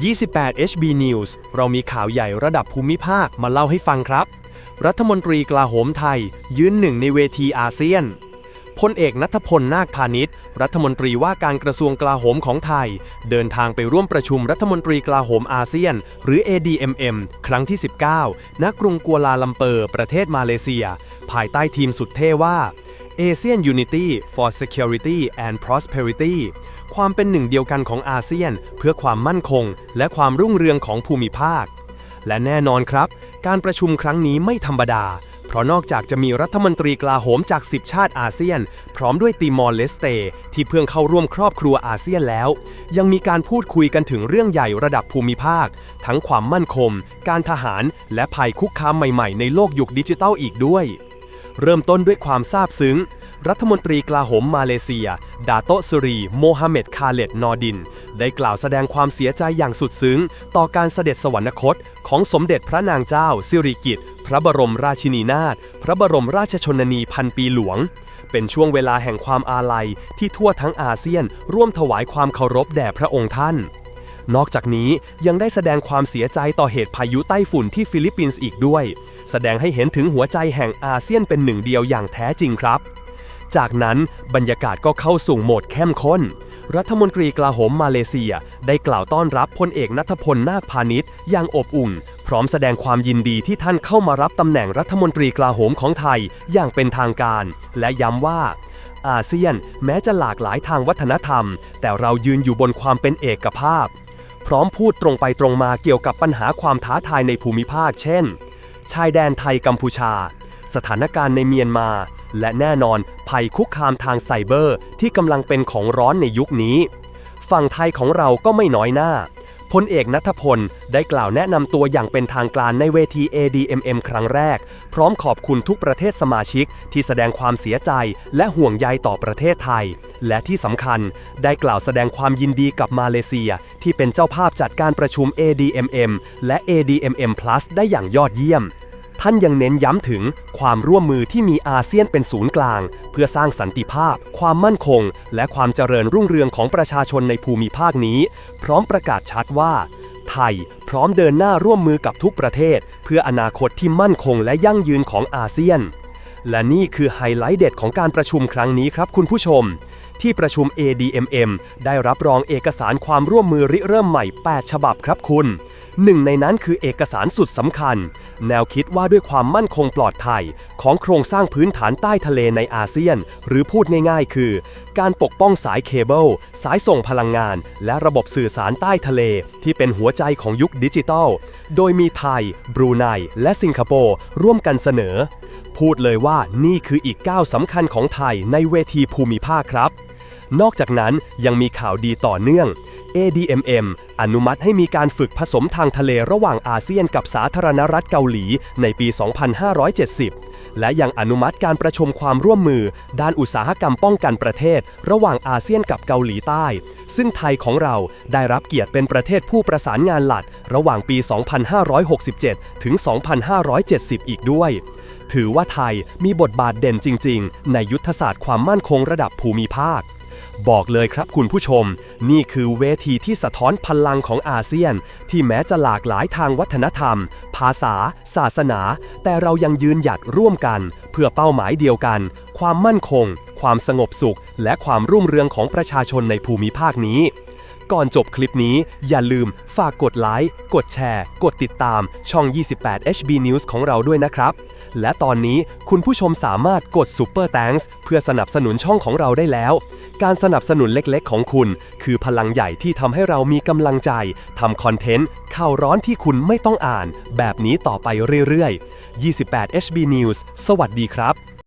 28 HB News เรามีข่าวใหญ่ระดับภูมิภาคมาเล่าให้ฟังครับ รัฐมนตรีกลาโหมไทย ยืนหนึ่งในเวทีอาเซียนพลเอกนัทพลนาคพาณิชย์รัฐมนตรีว่าการกระทรวงกลาโหมของไทย เดินทางไปร่วมประชุมรัฐมนตรีกลาโหมอาเซียน หรือ ADMM ครั้งที่ 19 ณ กรุงกัวลาลัมเปอร์ ประเทศมาเลเซีย ภายใต้ทีมสุดเท่ว่า ASEAN Unity for Security and Prosperity ความเป็นหนึ่งเดียวกันของอาเซียน เพื่อความมั่นคง และความรุ่งเรืองของภูมิภาค และแน่นอนครับ การประชุมครั้งนี้ไม่ธรรมดา เพราะนอกจากจะมีรัฐมนตรีกลาโหมจาก 10 ชาติอาเซียน พร้อมด้วยติมอร์เลสเต ที่เพิ่งเข้าร่วมครอบครัวอาเซียนแล้ว ยังมีการพูดคุยกันถึงเรื่องใหญ่ระดับภูมิภาค ทั้งความมั่นคง การทหาร และภัยคุกคามใหม่ๆ ในโลกยุคดิจิทัลอีกด้วย เริ่มต้นด้วยความซาบซึ้ง รัฐมนตรีกลาโหมมาเลเซีย ดาโตสุรี โมฮัมเหม็ดคาเลตนอดิน ได้กล่าวแสดงความเสียใจอย่างสุดซึ้ง ต่อการเสด็จสวรรคต ของสมเด็จพระนางเจ้า สิริกิติ์พระบรมราชินีนาถพระบรมราชชนนีพันปีหลวง เป็นช่วงเวลาแห่งความอาลัยที่ทั่วทั้งอาเซียนร่วมถวายความเคารพแด่พระองค์ท่าน นอกจากนี้ยังได้แสดงความเสียใจต่อเหตุพายุไต้ฝุ่นที่ฟิลิปปินส์อีกด้วย แสดงให้เห็นถึงหัวใจแห่งอาเซียนเป็นหนึ่งเดียวอย่างแท้จริงครับ จากนั้นบรรยากาศก็เข้าสู่โหมดเข้มข้น รัฐมนตรีกลาโหมมาเลเซีย ได้กล่าวต้อนรับพลเอกนัทพลนาคพาณิชย์อย่างอบอุ่น พร้อมแสดงความยินดีที่ท่านเข้ามารับตำแหน่งรัฐมนตรีกลาโหมของไทยอย่างเป็นทางการ และย้ำว่าอาเซียนแม้จะหลากหลายทางวัฒนธรรม แต่เรายืนอยู่บนความเป็นเอกภาพ พร้อมพูดตรงไปตรงมาเกี่ยวกับปัญหาความท้าทายในภูมิภาค เช่น ชายแดนไทยกัมพูชา สถานการณ์ในเมียนมา และแน่นอนภัยคุกคามทางไซเบอร์ที่กำลังเป็นของร้อนในยุคนี้ ฝั่งไทยของเราก็ไม่น้อยหน้า พลเอกนัทพล ได้กล่าวแนะนำตัวอย่างเป็นทางการในเวที ADMM ครั้งแรก พร้อมขอบคุณทุกประเทศสมาชิกที่แสดงความเสียใจและห่วงใยต่อประเทศไทย และที่สำคัญ ได้กล่าวแสดงความยินดีกับมาเลเซีย ที่เป็นเจ้าภาพจัดการประชุม ADMM และ ADMM Plus ได้อย่างยอดเยี่ยม ท่านยังเน้นย้ำถึงความร่วมมือที่มีอาเซียนเป็นศูนย์กลาง เพื่อสร้างสันติภาพ ความมั่นคง และความเจริญรุ่งเรืองของประชาชนในภูมิภาคนี้ พร้อมประกาศชัดว่า ไทยพร้อมเดินหน้าร่วมมือกับทุกประเทศ เพื่ออนาคตที่มั่นคงและยั่งยืนของอาเซียน และนี่คือไฮไลท์เด็ดของการประชุมครั้งนี้ครับคุณผู้ชมที่ประชุม ADMM ได้รับรองเอกสารความร่วมมือริเริ่มใหม่ 8 ฉบับครับคุณ หนึ่งในนั้นคือเอกสารสุดสำคัญ แนวคิดว่าด้วยความมั่นคงปลอดภัย ของโครงสร้างพื้นฐานใต้ทะเลในอาเซียน หรือพูดง่ายๆ คือ การปกป้องสายเคเบิลสายส่งพลังงาน และระบบสื่อสารใต้ทะเล ที่เป็นหัวใจของยุคดิจิทัล โดยมีไทย บรูไนและสิงคโปร์ร่วมกันเสนอ พูดเลยว่านี่คืออีกก้าวสำคัญของไทยในเวทีภูมิภาคครับ นอกจากนั้นยังมีข่าวดีต่อเนื่อง ADMM อนุมัติให้มีการฝึกผสมทางทะเลระหว่างอาเซียนกับสาธารณรัฐเกาหลีในปี 2570 และยังอนุมัติการประชุมความร่วมมือ ด้านอุตสาหกรรมป้องกันประเทศ ระหว่างอาเซียนกับเกาหลีใต้ ซึ่งไทยของเราได้รับเกียรติเป็นประเทศผู้ประสานงานหลัก ระหว่างปี 2567 ถึง 2570 อีกด้วย ถือว่าไทยมีบทบาทเด่นจริง ๆ ในยุทธศาสตร์ความมั่นคงระดับภูมิภาค บอกเลยครับคุณผู้ชม นี่คือเวทีที่สะท้อนพลังของอาเซียน ที่แม้จะหลากหลายทางวัฒนธรรม ภาษา ศาสนา แต่เรายังยืนหยัดร่วมกัน เพื่อเป้าหมายเดียวกัน ความมั่นคง ความสงบสุข และความรุ่งเรืองของประชาชนในภูมิภาคนี้ก่อนจบคลิปนี้อย่าลืมฝากกดไลค์ กดแชร์ กดติดตามช่อง 28 HB News ของเราด้วยนะครับ และตอนนี้คุณผู้ชมสามารถกด Super Thanks เพื่อสนับสนุนช่องของเราได้แล้ว การสนับสนุนเล็กๆ ของคุณ คือพลังใหญ่ที่ทำให้เรามีกำลังใจทำคอนเทนต์ข่าวร้อนที่คุณไม่ต้องอ่าน แบบนี้ต่อไปเรื่อยๆ 28 HB News สวัสดีครับ